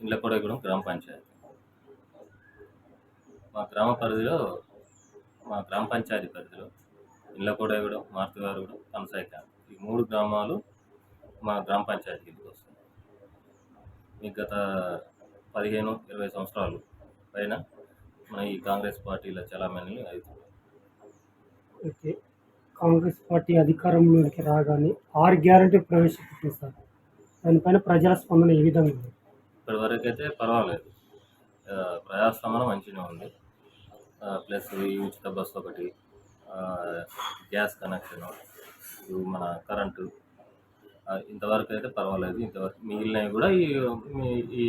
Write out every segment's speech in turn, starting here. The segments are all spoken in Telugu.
ఇండ్లకొడగూడెం గ్రామ పంచాయతీ. మా గ్రామ పరిధిలో మా గ్రామ పంచాయతీ పరిధిలో ఇండ్లకొడగూడెం మార్తివారిగూడెం కనసాయి ఈ మూడు గ్రామాలు మా గ్రామ పంచాయతీ కిందకి వస్తాయి ఈ గత పదిహేను ఇరవై సంవత్సరాలు పైన మన ఈ కాంగ్రెస్ పార్టీల చలామణి అవుతుంది ఓకే. కాంగ్రెస్ పార్టీ అధికారంలోకి రాగానే ఆరు గ్యారంటీ ప్రవేశపెట్టింది సార్. దానిపైన ప్రజల స్పందన ఏ విధంగా ఉంది? ఇప్పటి వరకు అయితే పర్వాలేదు. ఆ, ప్రజాస్పందన మంచిగా ఉంది. ప్లస్ ఈ ఉచిత బస్సు ఒకటి గ్యాస్ కనెక్షన్ ఇవి మన కరెంటు ఇంతవరకు అయితే పర్వాలేదు. ఇంతవరకు మిగిలినవి కూడా ఈ ఈ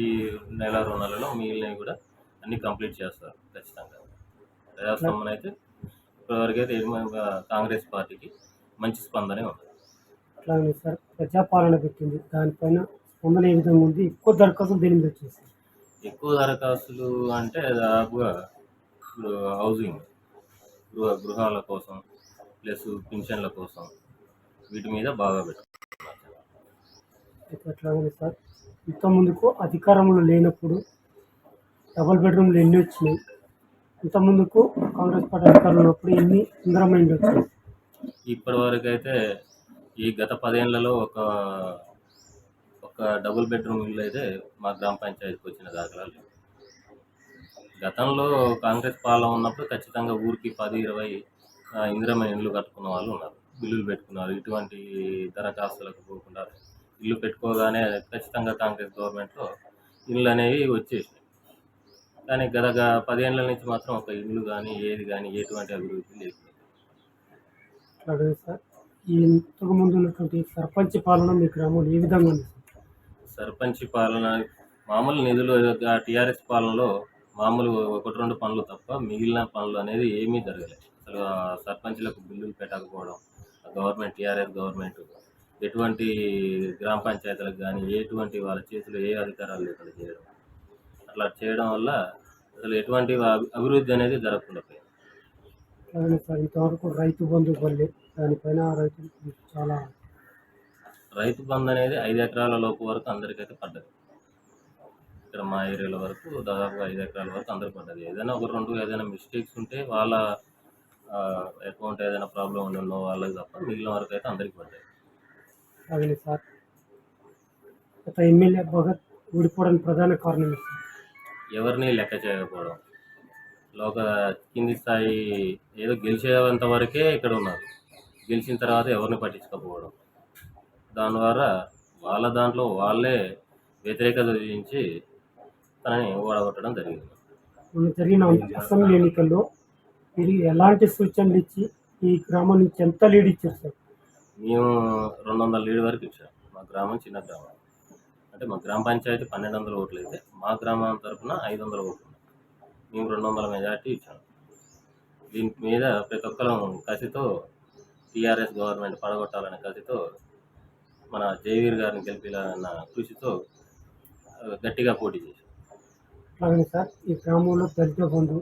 నెల రెండు నెలలో మిగిలినవి కూడా అన్నీ కంప్లీట్ చేస్తారు ఖచ్చితంగా. ప్రజాస్పందన అయితే ఇప్పటివరకు అయితే కాంగ్రెస్ పార్టీకి మంచి స్పందనే ఉంది. అట్లాగే సార్. ప్రజాపాలన పెట్టింది. దానిపైన ఏ విధంగా ఉంది. ఎక్కువ దరఖాస్తులు దేని మీద వచ్చేసి ఎక్కువ దరఖాస్తులు అంటే దాదాపుగా ఇప్పుడు హౌసింగ్ గృహ గృహాల కోసం ప్లస్ పింఛన్ల కోసం వీటి మీద బాగా పెట్టుకున్నారు అట్లాగే సార్. ఇంత ముందుకు అధికారంలో లేనప్పుడు డబుల్ బెడ్రూమ్లు ఎన్ని వచ్చినాయి? ఇంత ముందుకు కాంగ్రెస్ పార్టీ అధికారంలో ఉన్నప్పుడు ఎన్ని ఇంద్రమైంది వచ్చినాయి ఇప్పటి వరకు అయితే ఈ గత పదేళ్ళలో ఒక ఒక డబుల్ బెడ్రూమ్ ఇల్లు అయితే మా గ్రామ పంచాయతీకి వచ్చిన దాఖలాలు. గతంలో కాంగ్రెస్ పాలన ఉన్నప్పుడు ఖచ్చితంగా ఊరికి పది ఇరవై ఆ, ఇందిరమ్మ ఇల్లు కట్టుకున్న వాళ్ళు ఉన్నారు. బిల్లులు పెట్టుకున్నారు. ఇటువంటి దరఖాస్తులకు పోకుండా ఇల్లు పెట్టుకోగానే ఖచ్చితంగా కాంగ్రెస్ గవర్నమెంట్లో ఇల్లు అనేవి వచ్చేసినాయి. కానీ గత పదేళ్ళ నుంచి మాత్రం ఒక ఇల్లు కానీ ఏది కానీ ఎటువంటి అభివృద్ధి లేదు. సార్ ఉన్నటువంటి సర్పంచ్ పాలన మీ గ్రామంలో ఏ విధంగా ఉంది సర్పంచ్ పాలన మామూలు నిధులు టీఆర్ఎస్ పాలనలో మామూలు ఒకటి రెండు పనులు తప్ప మిగిలిన పనులు అనేది ఏమీ జరగలేదు. అసలు సర్పంచ్లకు బిల్లులు పెట్టకపోవడం గవర్నమెంట్ టీఆర్ఎస్ గవర్నమెంట్ ఎటువంటి గ్రామ పంచాయతీలకు కానీ ఎటువంటి వాళ్ళ చేతిలో ఏ అధికారాలు లేకుండా చేయడం. అట్లా చేయడం వల్ల అసలు ఎటువంటి అభివృద్ధి అనేది జరగకుండా పోయింది. సార్ ఇంతవరకు రైతు బంధు పల్లె దానిపైన రైతులు చాలా రైతు బంధు అనేది ఐదు ఎకరాల లోపు వరకు అందరికైతే పడ్డది. ఇక్కడ మా ఏరియాల వరకు దాదాపు ఐదు ఎకరాల వరకు అందరికి పడ్డది. ఏదైనా ఒక రెండు ఏదైనా మిస్టేక్స్ ఉంటే వాళ్ళ అకౌంట్ ఏదైనా ప్రాబ్లం ఉన్న వాళ్ళకి తప్ప మిగిలిన వరకు అయితే అందరికి పడ్డాయి సార్. గత ఎమ్మెల్యే భగత్ ఊడిపోవడానికి ప్రధాన కారణం ఎవరిని లెక్క చేయకపోవడం. లోక కింది స్థాయి ఏదో గెలిచేంత వరకే ఇక్కడ ఉన్నారు. గెలిచిన తర్వాత ఎవరిని పట్టించుకోకపోవడం. దాని ద్వారా వాళ్ళ దాంట్లో వాళ్ళే వ్యతిరేకత చూపించి తనని ఓడగొట్టడం జరిగింది. మొన్న జరిగిన అసెంబ్లీ ఎన్నికల్లో మీరు ఎలాంటి సూచనలు ఇచ్చి ఈ గ్రామం నుంచి ఎంత లీడ్ ఇచ్చారు సార్? మేము రెండు వందల లీడ్ వరకు ఇచ్చాం. మా గ్రామం చిన్న గ్రామం. అంటే మా గ్రామ పంచాయతీ పన్నెండు వందల ఓట్లు అయితే మా గ్రామం తరఫున ఐదు వందల ఓట్లు. మేము రెండు వందల మెజార్టీ ఇచ్చాం. దీని మీద ప్రతి ఒక్కరం కసితో టీఆర్ఎస్ గవర్నమెంట్ పడగొట్టాలనే కసితో మన జయవీర్ గారిని గెలిపించాలన్న కృషితో గట్టిగా పోటీ చేశాం అలాగే సార్ ఈ గ్రామంలో దళిత బంధు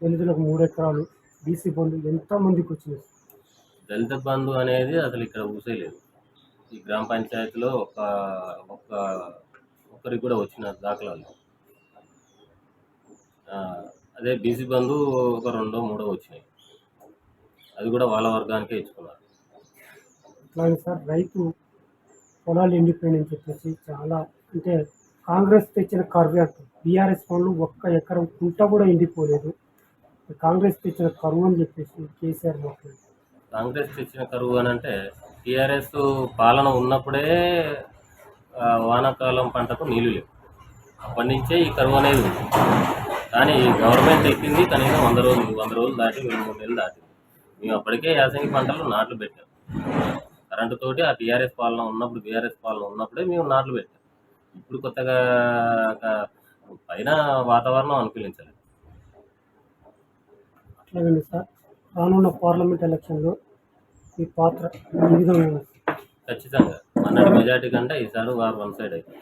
దళితులకు మూడు ఎకరాలు బీసీ బంధు ఎంతో మందికి వచ్చినాయి సార్. దళిత బంధు అనేది అసలు ఇక్కడ ఊసేలేదు ఈ గ్రామ పంచాయతీలో ఒక ఒక్క ఒక్కరికి కూడా వచ్చిన దాఖలాలు. అదే బీసీ బంధు ఒక రెండో మూడో వచ్చినాయి. అది కూడా వాళ్ళ వర్గానికే ఇచ్చుకున్నారు. అలాగే సార్ రైతు పొలాలు ఎండిపోయినని చెప్పేసి చాలా అంటే కాంగ్రెస్ తెచ్చిన కరువు అంటారు. బీఆర్ఎస్ పనులు ఒక్క ఎకరం కుంట కూడా ఎండిపోలేదు. కాంగ్రెస్ తెచ్చిన కరువు అని చెప్పేసి కేసీఆర్ మాట్లాడారు. కాంగ్రెస్ తెచ్చిన కరువు అని అంటే టీఆర్ఎస్ పాలన ఉన్నప్పుడే వానాకాలం పంటకు నీళ్ళు లేవు. అప్పటి నుంచే ఈ కరువు అనేది ఉంది. కానీ గవర్నమెంట్ ఎక్కింది కనీసం వంద రోజులు వంద రోజులు దాటి రెండు మూడు నెలలు దాటింది మేము అప్పటికే యాసంగి పంటలు నాట్లు పెట్టాం. కరెంటు తోటి ఆ టీఆర్ఎస్ పాలన ఉన్నప్పుడు బీఆర్ఎస్ పాలన ఉన్నప్పుడే మేము నాట్లు పెట్టాం. ఇప్పుడు కొత్తగా పైన వాతావరణం అనుకూలించలేదు. అట్లాగే సార్. రానున్న పార్లమెంట్ ఎలక్షన్లో ఈ పాత్ర ఈ విధంగా ఖచ్చితంగా. మొన్నటి మెజార్టీ కంటే ఈసారి వారు వన్ సైడ్ అయితే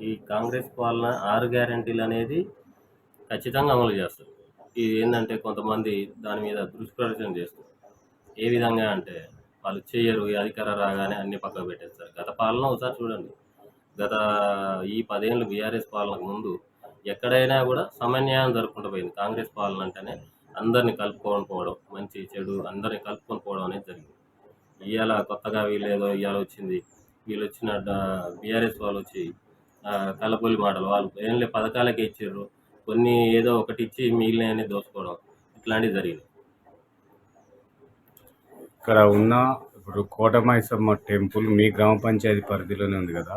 ఈ కాంగ్రెస్ పాలన ఆరు గ్యారంటీలు అనేది ఖచ్చితంగా అమలు చేస్తారు ఇది ఏంటంటే కొంతమంది దాని మీద దుష్ప్రచారం చేస్తారు ఏ విధంగా అంటే వాళ్ళు చేయరు ఈ అధికారం రాగానే అన్ని పక్కకు పెట్టేస్తారు. గత పాలన ఒకసారి చూడండి. గత ఈ పదేళ్ళు బీఆర్ఎస్ పాలనకు ముందు ఎక్కడైనా కూడా సమన్యాయం జరుపుకుంటూ పోయింది. కాంగ్రెస్ పాలన అంటేనే అందరినీ కలుపుకొని పోవడం మంచి చెడు అందరిని కలుపుకొని పోవడం అనేది జరిగింది. ఇవాళ కొత్తగా వీళ్ళేదో ఇవాళ వచ్చింది. వీళ్ళు వచ్చిన బీఆర్ఎస్ వాళ్ళు వచ్చి కలపొలి మాటలు. వాళ్ళు ఏం లే పథకాలకే ఇచ్చారు కొన్ని ఏదో ఒకటి ఇచ్చి మిగిలినవన్నీ దోచుకోవడం ఇట్లాంటివి జరిగింది ఇక్కడ ఉన్న ఇప్పుడు కోటమైసమ్మ టెంపుల్ మీ గ్రామ పంచాయతీ పరిధిలోనే ఉంది కదా.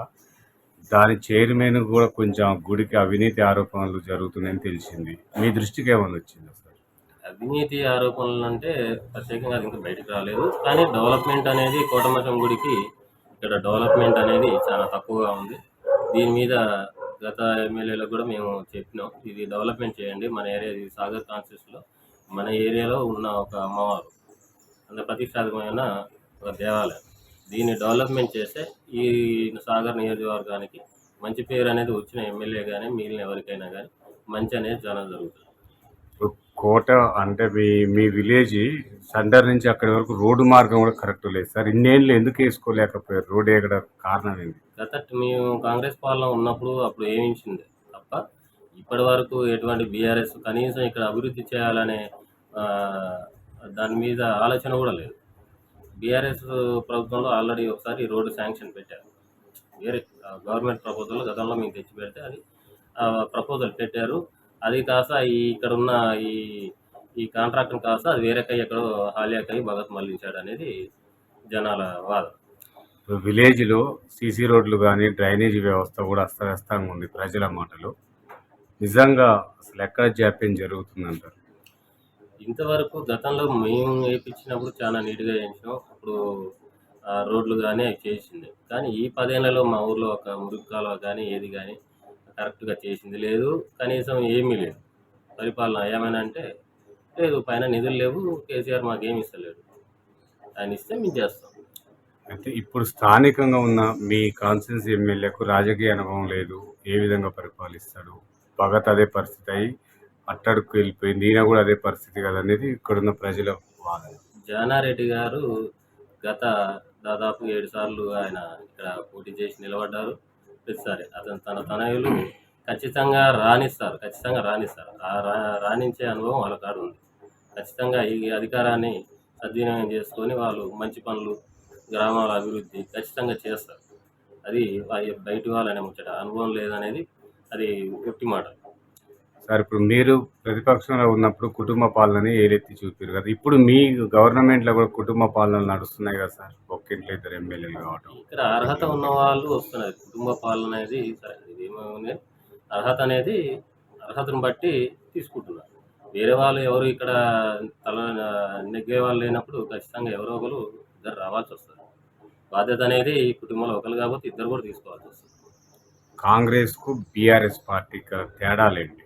దాని చైర్మన్ కూడా కొంచెం గుడికి అవినీతి ఆరోపణలు జరుగుతున్నాయని తెలిసింది. మీ దృష్టికి ఏమైనా వచ్చిందా సార్? అవినీతి ఆరోపణలు అంటే ప్రత్యేకంగా అది ఇంకా బయటకు రాలేదు. కానీ డెవలప్మెంట్ అనేది కోటమచం గుడికి ఇక్కడ డెవలప్మెంట్ అనేది చాలా తక్కువగా ఉంది. దీని మీద గత ఎమ్మెల్యేలకు కూడా మేము చెప్పినాం. ఇది డెవలప్మెంట్ చేయండి. మన ఏరియా ఇది సాగర్ కాన్స్టిట్యూన్సీలో మన ఏరియాలో ఉన్న ఒక అమ్మవారు. అంత ప్రతిష్టాత్మకమైన ఒక దేవాలయం. దీన్ని డెవలప్మెంట్ చేస్తే ఈ సాగర్ నియోజకవర్గానికి మంచి పేరు అనేది వచ్చిన ఎమ్మెల్యే కానీ మిగిలిన ఎవరికైనా కానీ మంచి అనేది చాలా జరుగుతుంది. కోట అంటే మీ మీ విలేజ్ సెంటర్ నుంచి అక్కడి వరకు రోడ్డు మార్గం కూడా కరెక్ట్ లేదు. సార్ ఇన్నేళ్ళు ఎందుకు వేసుకోలేకపోయారు? రోడ్ ఎక్కడ కారణం ఏంటి? గత మేము కాంగ్రెస్ పాలన ఉన్నప్పుడు అప్పుడు ఏమించింది? తప్ప ఇప్పటి వరకు ఎటువంటి బీఆర్ఎస్ కనీసం ఇక్కడ అభివృద్ధి చేయాలనే దాని మీద ఆలోచన కూడా లేదు. బీఆర్ఎస్ ప్రభుత్వంలో ఆల్రెడీ ఒకసారి రోడ్డు శాంక్షన్ పెట్టారు. వేరే గవర్నమెంట్ ప్రపోజల్ గతంలో మేము తెచ్చి పెడితే అది ప్రపోజల్ పెట్టారు. అది కాస్త ఈ ఇక్కడ ఉన్న ఈ ఈ కాంట్రాక్టర్ కాస్త అది వేరేకై ఎక్కడో హాలియాకై భగత్ మళ్ళించాడు అనేది జనాల వాదం విలేజ్లో సీసీ రోడ్లు కానీ డ్రైనేజీ వ్యవస్థ కూడా అస్తవ్యస్తంగా ఉంది ప్రజల మాటలు. నిజంగా అసలు ఎక్కడ జాప్యం జరుగుతుందంటారు? ఇంతవరకు గతంలో మేము వేయించినప్పుడు చాలా నీట్గా వేయించినాం అప్పుడు రోడ్లు కానీ చేసింది కానీ ఈ పదేళ్ళలో మా ఊర్లో ఒక మురుగు కాలువ కానీ ఏది కానీ కరెక్ట్గా చేసింది లేదు కనీసం ఏమీ లేదు. పరిపాలన ఏమైనా అంటే లేదు పైన నిధులు లేవు కేసీఆర్ మాకేమి ఇస్తలేడు. ఆయన ఇస్తే మేము చేస్తాం. అయితే ఇప్పుడు స్థానికంగా ఉన్న మీ కాన్స్టిట్యూన్సీ ఎమ్మెల్యేకు రాజకీయ అనుభవం లేదు ఏ విధంగా పరిపాలిస్తాడు? భగత్ అదే పరిస్థితి అయి అట్టడుకు వెళ్ళిపోయింది ఈయన కూడా అదే పరిస్థితి కదా అనేది ఇక్కడున్న ప్రజల వాదన. జానారెడ్డి గారు గత దాదాపు ఏడు సార్లు ఆయన ఇక్కడ పోటీ చేసి నిలబడ్డారు. ప్రతిసారి అతను తన తనయులు ఖచ్చితంగా రాణిస్తారు. ఖచ్చితంగా రాణిస్తారు. ఆ రాణించే అనుభవం వాళ్ళ కాడు ఉంది. ఖచ్చితంగా ఈ అధికారాన్ని సద్వినియోగం చేసుకొని వాళ్ళు మంచి పనులు గ్రామాల అభివృద్ధి ఖచ్చితంగా చేస్తారు. అది వా- బయటి వాళ్ళనే ముచ్చట. అనుభవం లేదనేది అది ఒట్టి మాట. సార్ ఇప్పుడు మీరు ప్రతిపక్షంలో ఉన్నప్పుడు కుటుంబ పాలనని ఏలెత్తి చూపారు కదా? ఇప్పుడు మీ గవర్నమెంట్లో కూడా కుటుంబ పాలనలు నడుస్తున్నాయి కదా సార్ ఒక్కింట్లో ఇద్దరు ఎమ్మెల్యేలు కావటం. ఇక్కడ అర్హత ఉన్న వాళ్ళు వస్తున్నారు. కుటుంబ పాలన అనేది అర్హత అనేది అర్హతను బట్టి తీసుకుంటున్నారు. వేరే వాళ్ళు ఎవరు ఇక్కడ తల నెగ్గే వాళ్ళు లేనప్పుడు ఖచ్చితంగా ఎవరో ఒకరు ఇద్దరు రావాల్సి వస్తుంది. బాధ్యత అనేది ఈ కుటుంబంలో ఒకరు కాబట్టి ఇద్దరు కూడా తీసుకోవాల్సి వస్తుంది. కాంగ్రెస్కు బీఆర్ఎస్ పార్టీకి తేడాలేంటి?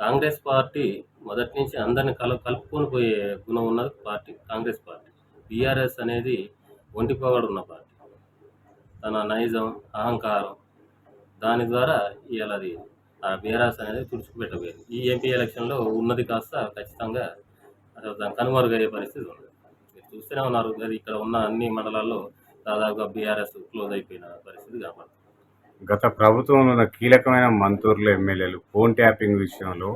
కాంగ్రెస్ పార్టీ మొదటి నుంచి అందరిని కల కలుపుకొని పోయే గుణం ఉన్నది పార్టీ కాంగ్రెస్ పార్టీ. బీఆర్ఎస్ అనేది ఒంటిపోగడు ఉన్న పార్టీ. తన నైజం అహంకారం దాని ద్వారా ఇవాళ అది ఆ బీఆర్ఎస్ అనేది తుడుచుకుపెట్టబోయేది. ఈ ఎంపీ ఎలక్షన్లో ఉన్నది కాస్త ఖచ్చితంగా అసలు దాని కనుమరుగయ్యే పరిస్థితి ఉంది మీరు చూస్తూనే ఉన్నారు అది ఇక్కడ ఉన్న అన్ని మండలాల్లో దాదాపుగా బీఆర్ఎస్ క్లోజ్ అయిపోయిన పరిస్థితి కనపడుతుంది గత ప్రభుత్వంలో ఉన్న కీలకమైన మంత్రులు ఎమ్మెల్యేలు ఫోన్ ట్యాపింగ్ విషయంలో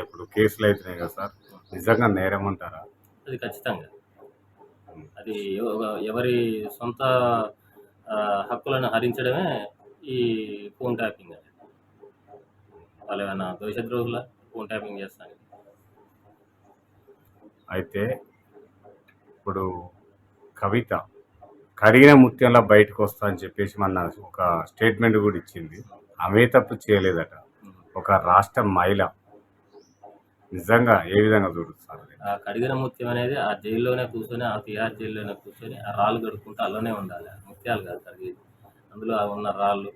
ఇప్పుడు కేసులు అవుతున్నాయి కదా సార్. నిజంగా నేరం అంటారా? అది ఖచ్చితంగా. అది ఎవ- ఎవరి సొంత హక్కులను హరించడమే ఈ ఫోన్ ట్యాపింగ్ అనేది వాళ్ళు ఏమైనా దేశద్రోహుల ఫోన్ ట్యాపింగ్ చేస్తాను అయితే ఇప్పుడు కవిత కడిగిన ముత్యంలా బయటకు వస్తా అని చెప్పేసి మన ఒక స్టేట్మెంట్ కూడా ఇచ్చింది. ఆమె తప్పు చేయలేదట. ఒక రాష్ట్ర మహిళ నిజంగా ఏ విధంగా చూడుస్తారు ఆ కడిగిన ముత్యం అనేది ఆ జైల్లోనే కూర్చొని ఆ తిహార్ జైల్లోనే కూర్చొని ఆ రాళ్ళు కడుక్కుంటూ అల్లనే ఉండాలి. ముత్యాలు కాదు కడిగేది అందులో ఉన్న రాళ్ళు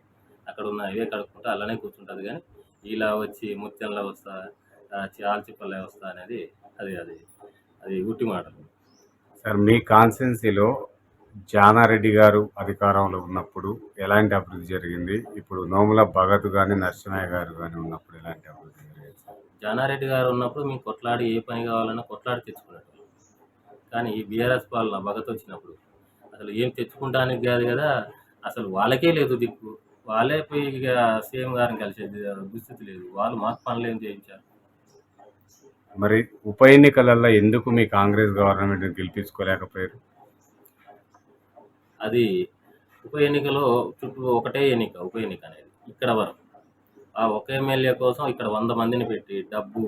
అక్కడ ఉన్న అవే కడుక్కుంటూ అల్లనే కూర్చుంటుంది. కానీ ఇలా వచ్చి ముత్యంలో వస్తా ఆ చి- ఆల్చిప్పల్లో వస్తా అనేది అది అది అది ఉట్టి మాటలు. సార్ మీ కాన్స్టిట్యున్సీలో జానారెడ్డి గారు అధికారంలో ఉన్నప్పుడు ఎలాంటి అభివృద్ధి జరిగింది? ఇప్పుడు నోముల భగత్ కానీ నరసింహయ్య గారు కానీ ఉన్నప్పుడు ఎలాంటి అభివృద్ధి జరిగింది జానారెడ్డి గారు ఉన్నప్పుడు మేము కొట్లాడి ఏ పని కావాలన్నా కొట్లాడి తెచ్చుకునేటోళ్ళం. కానీ ఈ బీఆర్ఎస్ పాలన భగత్ వచ్చినప్పుడు అసలు ఏం తెచ్చుకుంటానికి కాదు కదా అసలు వాళ్ళకే లేదు దిక్కు. వాళ్ళే పోయి ఇక సీఎం గారిని కలిసే దుస్థితి లేదు. వాళ్ళు మాకు పనులు ఏం చేయించారు? మరి ఉప ఎన్నికలలో ఎందుకు మీ కాంగ్రెస్ గవర్నమెంట్ గెలిపించుకోలేకపోయారు? అది ఉప ఎన్నికలో చుట్టూ ఒకటే ఎన్నిక ఉప ఎన్నిక అనేది ఇక్కడ వరకు. ఆ ఒక ఎమ్మెల్యే కోసం ఇక్కడ వంద మందిని పెట్టి డబ్బు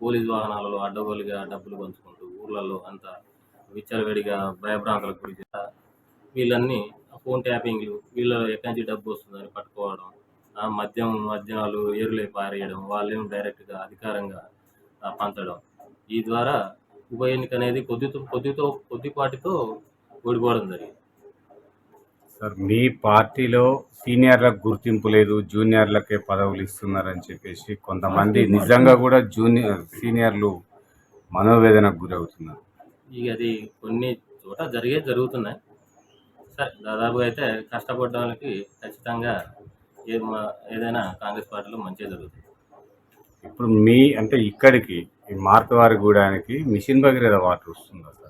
పోలీస్ వాహనాలలో అడ్డగోలుగా డబ్బులు పంచుకుంటూ ఊర్లలో అంత విచ్చలవిడిగా భయభ్రాంతులకు గురి వీళ్ళన్నీ ఫోన్ ట్యాపింగ్లు వీళ్ళ ఎక్కడి నుంచి డబ్బు వస్తుందని పట్టుకోవడం ఆ మద్యం మద్యాలు ఏరులై పారేయడం వాళ్ళేం డైరెక్ట్గా అధికారంగా పంచడం. ఈ ద్వారా ఉప ఎన్నిక అనేది కొద్దితో కొద్దితో కొద్దిపాటితో ఓడిపోవడం జరిగింది. సార్ మీ పార్టీలో సీనియర్లకు గుర్తింపు లేదు జూనియర్లకే పదవులు ఇస్తున్నారని చెప్పేసి కొంతమంది నిజంగా కూడా జూనియర్ సీనియర్లు మనోవేదనకు గురవుతున్నారు. ఇక అది కొన్ని చోట జరిగే జరుగుతున్నాయి. సరే దాదాపుగా అయితే కష్టపడ్డ వాళ్ళకి ఖచ్చితంగా ఏదైనా కాంగ్రెస్ పార్టీలో మంచిగా జరుగుతుంది. ఇప్పుడు మీ అంటే ఇక్కడికి ఈ మార్తవారి గూడానికి మిషన్ భగీరథ వాటర్ వస్తుందా సార్?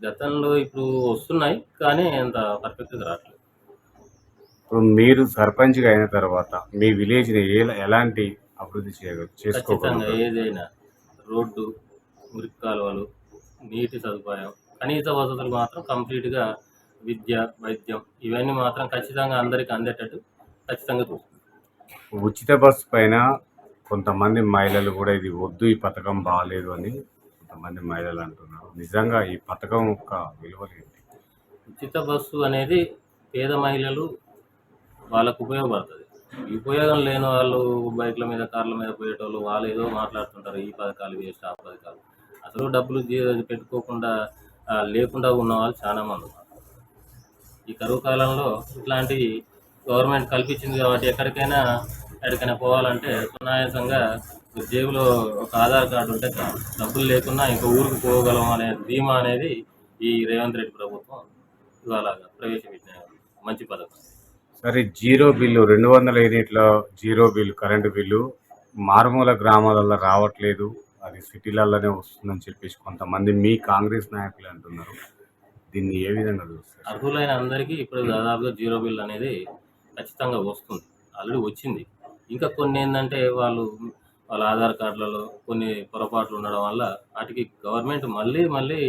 గతంలో ఇప్పుడు వస్తున్నాయి కానీ అంత పర్ఫెక్ట్గా రావట్లేదు. ఇప్పుడు మీరు సర్పంచ్గా అయిన తర్వాత మీ విలేజ్ని ఏ ఎలాంటి అభివృద్ధి చేయ ఖచ్చితంగా ఏదైనా రోడ్డు మురికి కాలువలు నీటి సదుపాయం కనీస వసతులు మాత్రం కంప్లీట్గా విద్య వైద్యం ఇవన్నీ మాత్రం ఖచ్చితంగా అందరికీ అందేటట్టు ఖచ్చితంగా చూస్తుంది ఉచిత బస్సు పైన కొంతమంది మహిళలు కూడా ఇది వద్దు ఈ పథకం బాగాలేదు అని కొంతమంది మహిళలు అంటున్నారు. నిజంగా ఈ పథకం యొక్క విలువలు ఏంటి? ఉచిత బస్సు అనేది పేద మహిళలు వాళ్ళకు ఉపయోగపడుతుంది. ఈ ఉపయోగం లేని వాళ్ళు బైక్ల మీద కార్ల మీద పోయేటోళ్ళు వాళ్ళు ఏదో మాట్లాడుతుంటారు ఈ పథకాలు వేస్ట్ ఆ పథకాలు. అసలు డబ్బులు పెట్టుకోకుండా లేకుండా ఉన్న వాళ్ళు చాలా మంది ఉన్నారు. ఈ కరువు కాలంలో ఇట్లాంటి గవర్నమెంట్ కల్పించింది కాబట్టి ఎక్కడికైనా ఎక్కడికైనా పోవాలంటే సునాయాసంగా జేబులో ఒక ఆధార్ కార్డు ఉంటే డబ్బులు లేకున్నా ఇంకో ఊరికి పోగలం అనే ధీమా అనేది ఈ రేవంత్ రెడ్డి ప్రభుత్వం ఇవాళ ప్రవేశపెట్టిన మంచి పథకం. సరే జీరో బిల్లు రెండు వందల యూనిట్ల జీరో బిల్లు కరెంటు బిల్లు మారుమూల గ్రామాలలో రావట్లేదు. అది సిటీలలోనే వస్తుందని చెప్పేసి కొంతమంది మీ కాంగ్రెస్ నాయకులు అంటున్నారు. దీన్ని ఏ విధంగా చూస్తారు? అర్హులైన అందరికీ ఇప్పుడు దాదాపుగా జీరో బిల్ అనేది ఖచ్చితంగా వస్తుంది. ఆల్రెడీ వచ్చింది. ఇంకా కొన్ని ఏంటంటే వాళ్ళు వాళ్ళ ఆధార్ కార్డులలో కొన్ని పొరపాట్లు ఉండడం వల్ల వాటికి గవర్నమెంట్ మళ్ళీ మళ్ళీ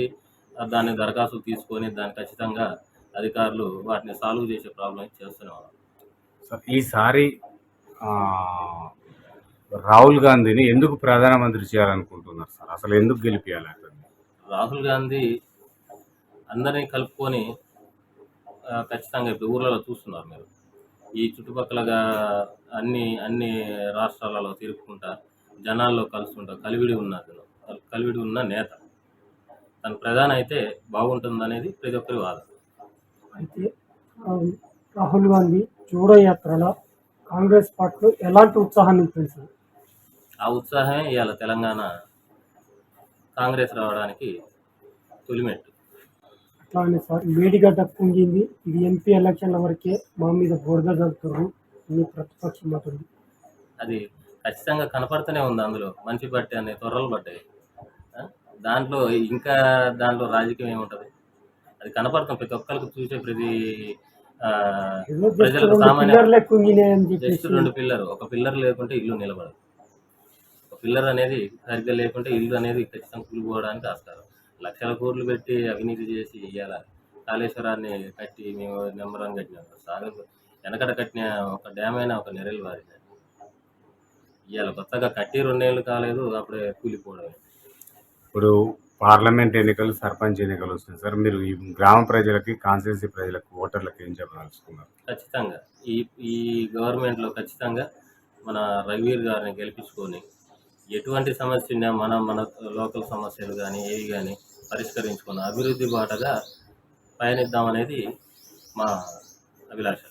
దాన్ని దరఖాస్తు తీసుకొని దాన్ని ఖచ్చితంగా అధికారులు వాటిని సాల్వ్ చేసే ప్రాబ్లం చేస్తూనే ఉన్నారు సార్ ఈసారి రాహుల్ గాంధీని ఎందుకు ప్రధానమంత్రి చేయాలనుకుంటున్నారు సార్? అసలు ఎందుకు గెలిపించాలి రాహుల్ గాంధీ అందరినీ కలుపుకొని ఖచ్చితంగా ఇప్పుడు ఊర్లలో చూస్తున్నారు మీరు. ఈ చుట్టుపక్కలగా అన్ని అన్ని రాష్ట్రాలలో తిరుగుకుంటా జనాల్లో కలుస్తుంటా కలివిడి ఉన్న అతను కలివిడి ఉన్న నేత. తన ప్రధాని అయితే బాగుంటుందనేది ప్రతి ఒక్కరి వాదన. అయితే రాహుల్ గాంధీ జోడో యాత్రలో కాంగ్రెస్ పార్టీలో ఎలాంటి ఉత్సాహాన్ని పెంచింది ఆ ఉత్సాహమే ఇవాళ తెలంగాణ కాంగ్రెస్ రావడానికి తొలిమెట్టు. అట్లానే సార్ మేడిగడ్డ కుంగింది. ఇది ఎంపీ ఎలక్షన్ల వరకే మా మీద బురద అని ప్రతిపక్షం అవుతుంది అది ఖచ్చితంగా కనపడుతూనే ఉంది అందులో. మంచి బట్టి అనే త్వరలు పడ్డాయి? దాంట్లో ఇంకా దాంట్లో రాజకీయం ఏముంటది? అది కనపడుతుంది ప్రతి ఒక్కరికి చూసే ప్రతి ప్రజలకు సామాన్య జస్ట్ రెండు పిల్లర్. ఒక పిల్లర్ లేకుంటే ఇల్లు నిలబడదు. ఒక పిల్లర్ అనేది సరిగ్గా లేకుంటే ఇల్లు అనేది ఖచ్చితంగా కూలిపోవడానికి ఆస్కారం. లక్షల కోట్లు పెట్టి అవినీతి చేసి ఇవాళ కాళేశ్వరాన్ని కట్టి మేము నెంబర్ వన్ కట్టినాం. సాగు వెనకట కట్టిన ఒక డ్యామ్ అయినా ఒక నెరలు వారింది. ఇవాళ కొత్తగా కట్టి రెండేళ్ళు కాలేదు అప్పుడే కూలిపోవడం ఇప్పుడు పార్లమెంట్ ఎన్నికలు సర్పంచ్ ఎన్నికలు వస్తున్నాయి. సార్ మీరు ఈ గ్రామ ప్రజలకి కాన్స్టిట్యూన్సీ ప్రజలకు ఓటర్లకు ఏం చెప్పదలుచుకున్నారు? ఖచ్చితంగా. ఈ ఈ గవర్నమెంట్లో ఖచ్చితంగా మన రఘువీర్ గారిని గెలిపించుకొని ఎటువంటి సమస్య ఉన్నా మన మన లోకల్ సమస్యలు కానీ ఏవి కానీ పరిష్కరించుకుని అభివృద్ధి బాటగా పయనిద్దామనేది మా అభిలాష.